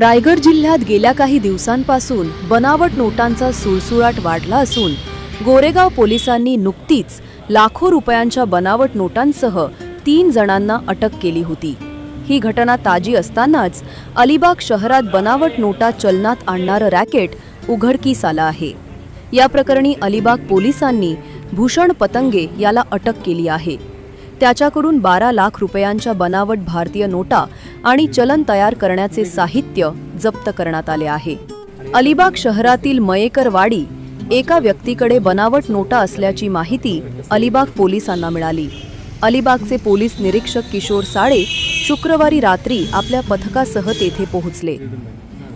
रायगड जिल्ह्यात गेल्या काही दिवसांपासून बनावट नोटांचा सुळसुळाट वाढला असून गोरेगाव पोलिसांनी नुकतीच लाखो रुपयांच्या बनावट नोटांसह तीन जणांना अटक केली होती. ही घटना ताजी असतानाच अलिबाग शहरात बनावट नोटा चलनात आणणारं रॅकेट उघडकीस आलं आहे. या प्रकरणी अलिबाग पोलिसांनी भूषण पतंगे याला अटक केली आहे. त्याच्याकडून बारा लाख रुपयांच्या बनावट भारतीय नोटा आणि चलन तयार करण्याचे साहित्य जप्त करण्यात आले आहे. अलिबाग शहरातील मयेकरवाडी एका व्यक्तीकडे बनावट नोटा असल्याची माहिती अलिबाग पोलिसांना मिळाली. अलिबागचे पोलीस निरीक्षक किशोर साळे शुक्रवारी रात्री आपल्या पथकासह तेथे पोहोचले.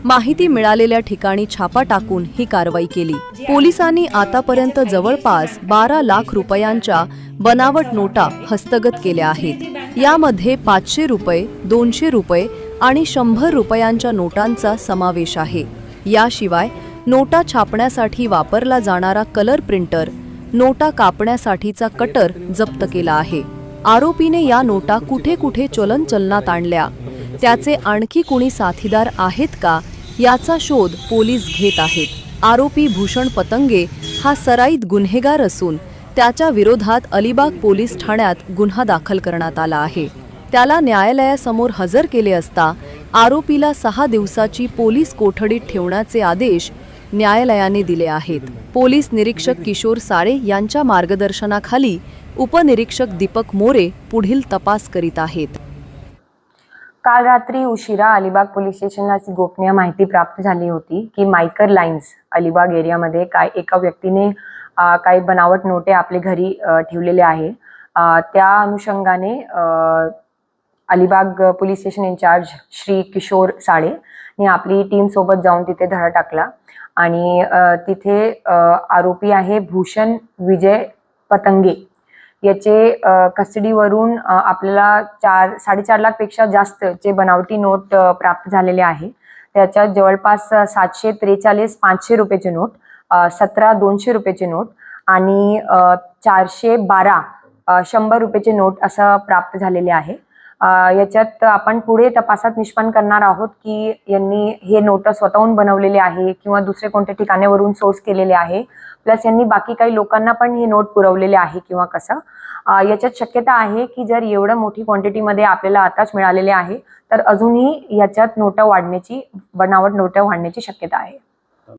माहिती मिळालेल्या ठिकाणी छापा टाकून ही कारवाई केली. पोलिसांनी आतापर्यंत जवळपास बारा लाख रुपयांच्या बनावट नोटा हस्तगत केल्या आहेत. यामध्ये पाचशे रुपये दोनशे रुपये आणि शंभर रुपयांच्या नोटांचा समावेश आहे. याशिवाय नोटा छापण्यासाठी वापरला जाणारा कलर प्रिंटर नोटा कापण्यासाठीचा कटर जप्त केला आहे. आरोपीने या नोटा कुठे कुठे चलन चलनात आणल्या? त्याचे आणखी कुणी साथीदार आहेत का? याचा शोध पोलीस घेत आहेत. आरोपी भूषण पतंगे हा सराईत गुन्हेगार असून त्याच्या विरोधात अलिबाग पोलीस ठाण्यात गुन्हा दाखल करण्यात आला आहे. त्याला न्यायालयासमोर हजर केले असता आरोपीला सहा दिवसाची पोलीस कोठडीत ठेवण्याचे आदेश न्यायालयाने दिले आहेत. पोलीस निरीक्षक किशोर साळे यांच्या मार्गदर्शनाखाली उपनिरीक्षक दीपक मोरे पुढील तपास करीत आहेत. काल रात्री उशिरा अलिबाग पोलीस स्टेशनला अशी गोपनीय माहिती प्राप्त झाली होती की मायकर लाईन्स अलिबाग एरियामध्ये काय एका व्यक्तीने काही बनावट नोटे आपले घरी ठेवलेले आहे. त्या अनुषंगाने Alibag police station incharge Shri Kishor Sale ने आपली टीम सोबत जाऊन तिथे धडा टाकला आणि तिथे आरोपी आहे भूषण विजय पतंगे. याचे कस्टडीवरून आपल्याला चार साडेचार लाखपेक्षा जास्त जे बनावटी नोट प्राप्त झालेले आहे. त्याच्यात जवळपास सातशे त्रेचाळीस पाचशे रुपयाचे नोट सतरा दोनशे रुपयाचे नोट आणि चारशे बारा शंभर रुपयाचे नोट असं प्राप्त झालेले आहे. याच्यात आपण पुढे तपासात निष्पन्न करणार आहोत की यांनी हे नोट स्वतःहून बनवलेले आहे किंवा दुसरे कोणत्या ठिकाणावरून सोर्स केलेले आहे. प्लस यांनी बाकी काही लोकांना पण हे नोट पुरवलेले आहे किंवा कसं. याच्यात शक्यता आहे की जर एवढं मोठी क्वांटिटीमध्ये आपल्याला आताच मिळालेले आहे तर अजूनही याच्यात नोटा वाढण्याची बनावट नोटा वाढण्याची शक्यता आहे.